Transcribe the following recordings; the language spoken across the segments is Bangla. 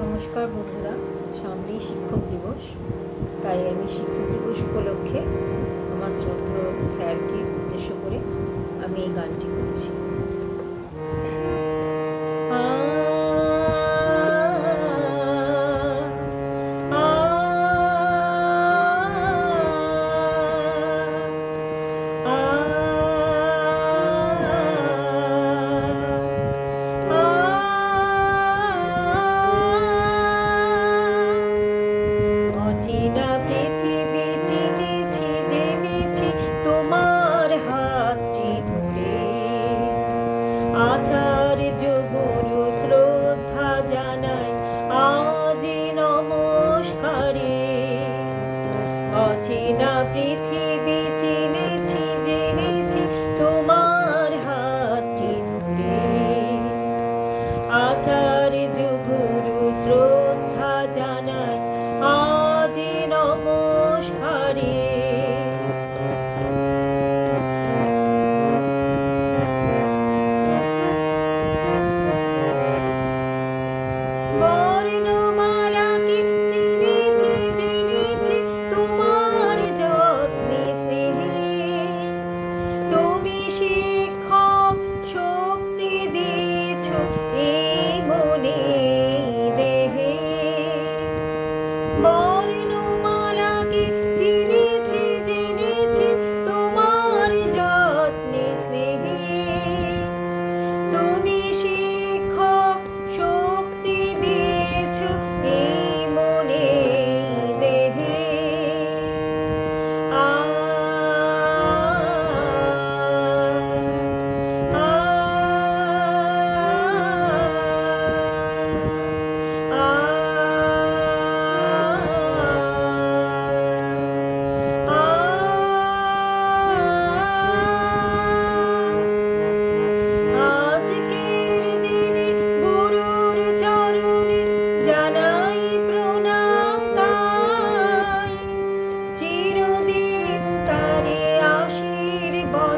নমস্কার বন্ধুরা সামনেই শিক্ষক দিবস। তাই আমি শিক্ষক দিবস উপলক্ষে আমার শ্রদ্ধ স্যারকে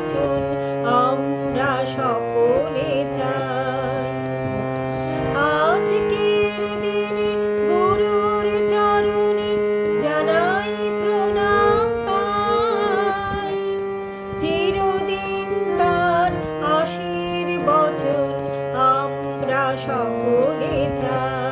বাঁচন আমরা সকলে আজকের দিনে গুরুর চরণে জানাই প্রণাম চিরদিন তার আমরা সকলে চাই।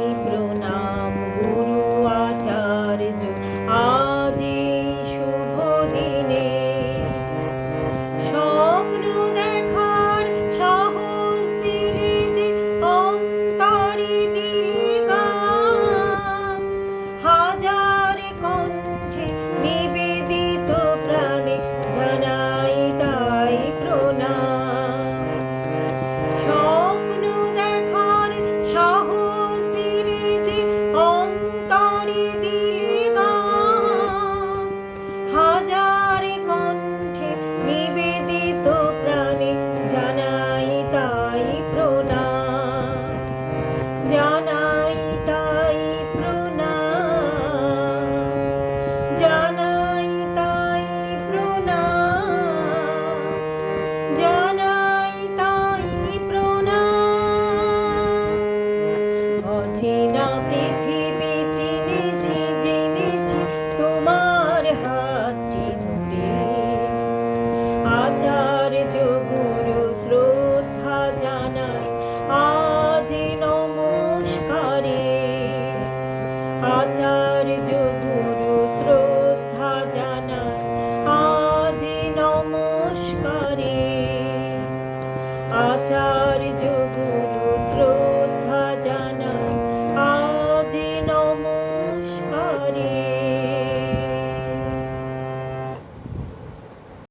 won't be through.